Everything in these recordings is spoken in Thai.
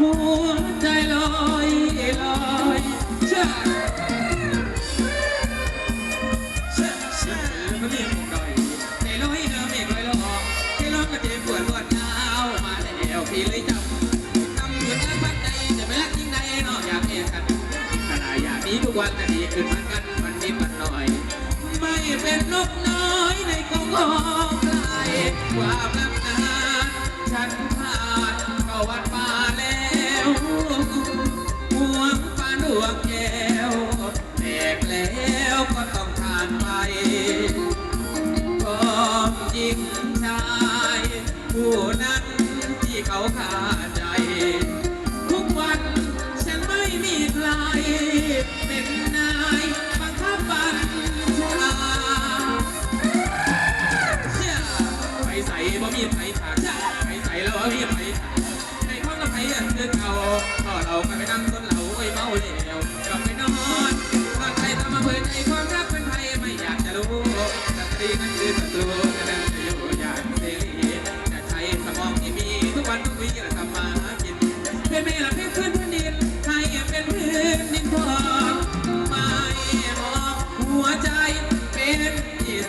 หัวใจลอยลอยเชื่าเชื่อเชื่มีนเรียกดอยใจลอยน้ำเมฆลคยลองใจลอยก็เจ็บปวดปวดหนาวมาแล้วพี่เลยจำจำมือแทั้งวักใจจะไม่รักยิ่งใดนอกอยากเมียกันขนาดอยากมีทุกวันแต่ดีขึ้นมันกันมันนิดมันหน่อย ไม่เป็นนกน้อยในกองกองไกลความรัก ชาย ผู้นั้นที่เขาขาดใจ ทุกวันฉันไม่มีใคร เป็นนายบังคับบัญชาเชื่อไปใส่บ่มีไผถากไปใส่แล้วบ่มีไผถากในห้องน้ำไผอันคือเก่าพอเราไปนั่งต้นเหลาไว้เมาแล้วกลับไปนอนนอนใจทำมาเปิดใจความรักเป็นไผไม่อยากจะรู้สตรีนั้น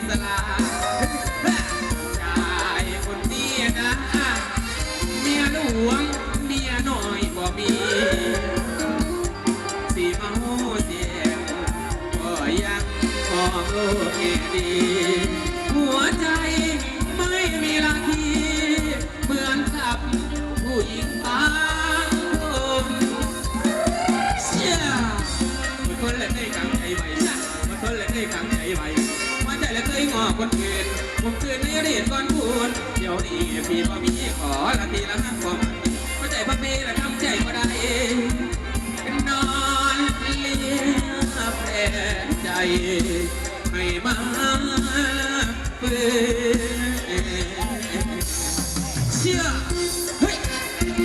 สระชายคนนี้นะเมียหลวงเมียน้อยบ่มีสีมาหูเสียงก็ยังมองโลกแง่ดี หัวใจไม่มีลาทีเหมือนกับผู้หญิงบางคนเชี่ยมันคนเล่นได้ขังใจไว้มันคนเล่นได้ขังใจไว้ว่าใจและเคนอื่นผมคืนนี้รียนก่อนพูดเดี๋ยวนี้พี่บ่มีขอละทีละห้าของเข้าใจพ่มย์ละทำใจบ่ได้นอนเลี้ยแผลใจให้มาเพื่อเชื่อ